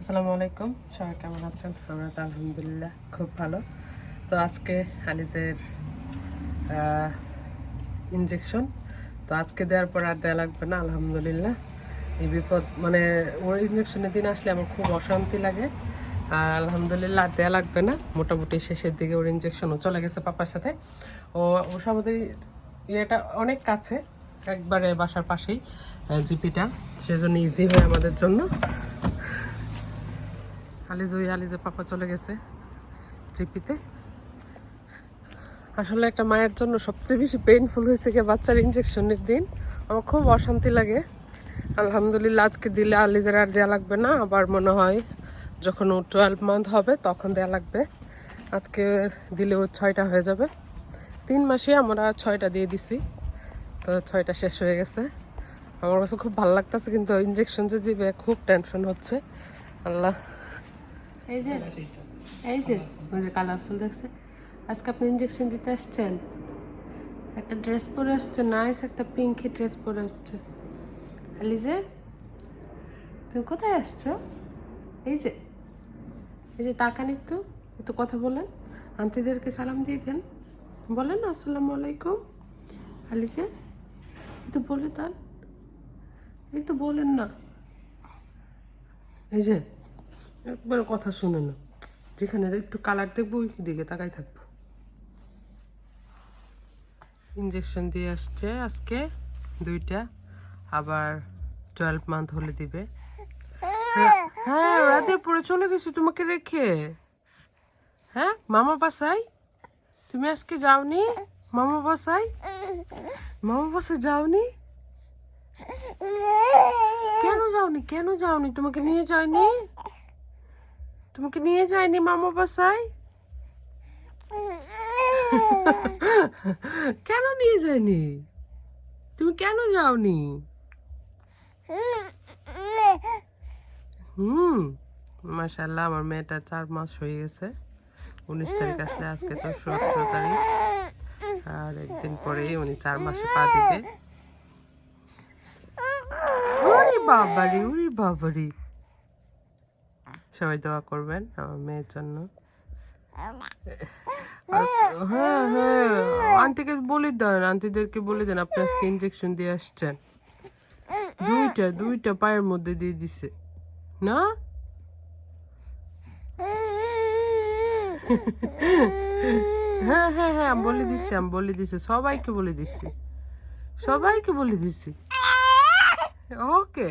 আসসালামু আলাইকুম। সবাই কেমন আছেন? আমরা তো আলহামদুলিল্লাহ খুব ভালো। তো আজকে আলিজের ইঞ্জেকশন তো আজকে দেওয়ার পর আর দেওয়া লাগবে না, আলহামদুলিল্লাহ। এই বিপদ মানে ওর ইঞ্জেকশনের দিন আসলে আমার খুব অশান্তি লাগে। আর আলহামদুলিল্লাহ আর দেওয়া লাগবে না। মোটামুটি শেষের দিকে ওর ইঞ্জেকশনও চলে গেছে পাপার সাথে। ও ওর আমাদের ইয়েটা অনেক কাছে, একবারে বাসার পাশেই জিপিটা। সেজন্য ইজি হয় আমাদের জন্য। আলিজ ওই আলিজে পাপা চলে গেছে জিপিতে। আসলে একটা মায়ের জন্য সবচেয়ে বেশি পেইনফুল হয়েছে কি বাচ্চার ইঞ্জেকশনের দিন। আমার খুব অশান্তি লাগে। আলহামদুলিল্লাহ, আজকে দিলে আলিজের আর দেওয়া লাগবে না। আবার মনে হয় যখন ও টুয়েলভ মান্থ হবে, তখন দেওয়া লাগবে। আজকে দিলে ও ছয়টা হয়ে যাবে। তিন মাসে আমরা ছয়টা দিয়ে দিছি। তো ছয়টা শেষ হয়ে গেছে। আমার কাছে খুব ভালো লাগতেছে, কিন্তু ইঞ্জেকশন যে দিবে, খুব টেনশন হচ্ছে। আল্লাহ। এই যে এই যে, ওই যে কালারফুল দেখছে। আজকে আপনি ইঞ্জেকশন দিতে আসছেন? একটা ড্রেস পরে আসছে নাইস একটা পিঙ্কি ড্রেস পরে আসছে। আলিজে তুমি কোথায় আসছো? এই যে এই যে তাকান একটু একটু কথা বলেন। আন্টিদেরকে সালাম দিয়ে দেন। বলেন, আসসালামু আলাইকুম। আলিজে একটু বলে দেন। এই তো বলেন না। এই যে একবার কথা শুনে না। যেখানে একটু কালার দেখব, ওই দিকে তাকাই থাকব। ইঞ্জেকশন দিয়ে আসছে আজকে, দুইটা। আবার টুয়েলভ মান্থ হলে দিবে। হ্যাঁ রাতে পরে চলে গেছি তোমাকে রেখে। হ্যাঁ মামা বাসাই তুমি আজকে যাওনি? মামা বাসাই মামা বাসায় যাওনি? কেন যাওনি? কেন যাওনি? তোমাকে নিয়ে যায়নি? তোমাকে নিয়ে যায়নি মামা বাসায়? কেন নিয়ে যায়নি? তুমি কেন যাওনি? হুম মাশাল্লাহ আমার মেয়েটার চার মাস হয়ে গেছে। উনিশ তারিখ আসলে আজকে তো সতেরো তারিখ। আর একদিন পরেই উনি চার মাসে পা দিবে। বাবারি ওরে বাবারি। সবাই দোয়া করবেন আমার মেয়ের জন্য। হ্যাঁ হ্যাঁ। আন্টিকে বলে দেন আন্টিদেরকে বলে দেন আপনি আজকে ইঞ্জেকশন দিয়ে আসছেন। দুইটা দুইটা পায়ের মধ্যে দিয়ে দিছে। না? হ্যাঁ হ্যাঁ হ্যাঁ আমি বলে দিচ্ছি আমি বলে দিচ্ছি সবাইকে বলে দিচ্ছি সবাইকে বলে দিচ্ছি ওকে।